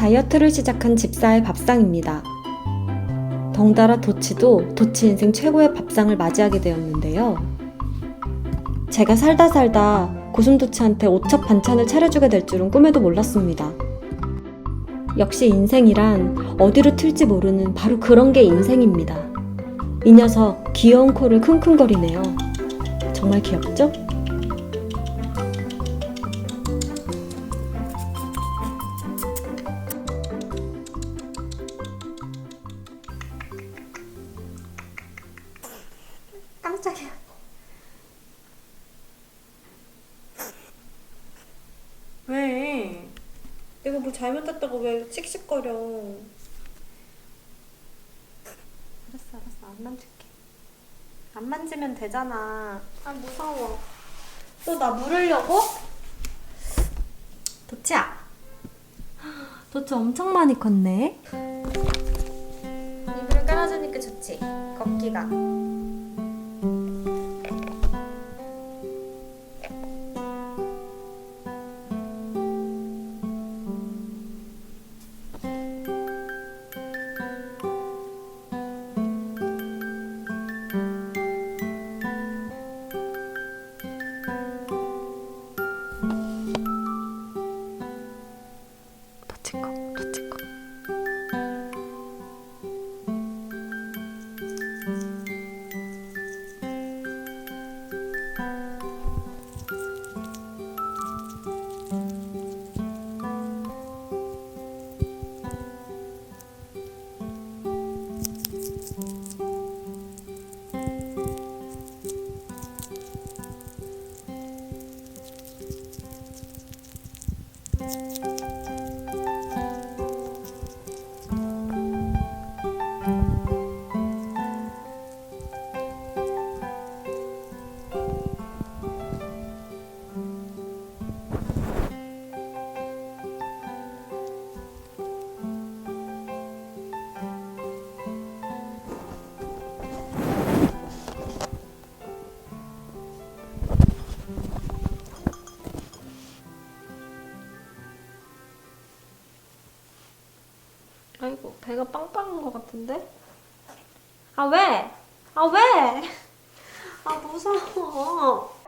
다이어트를 시작한 집사의 밥상입니다. 덩달아 도치도 도치 인생 최고의 밥상을 맞이하게 되었는데요. 제가 살다 살다 고슴도치한테 오첩 반찬을 차려주게 될 줄은 꿈에도 몰랐습니다. 역시 인생이란 어디로 튈지 모르는 바로 그런 게 인생입니다. 이 녀석 귀여운 코를 킁킁거리네요. 정말 귀엽죠? 내가 뭐 잘못했다고 왜 씩씩거려? 알았어, 알았어. 안 만질게. 안 만지면 되잖아. 아, 무서워. 또 나 물으려고? 도치야. 도치 엄청 많이 컸네. 이불을 깔아주니까 좋지. 걷기가. 도치 거, 도 아이고 배가 빵빵한 것 같은데? 아 왜? 아 왜? 아 무서워.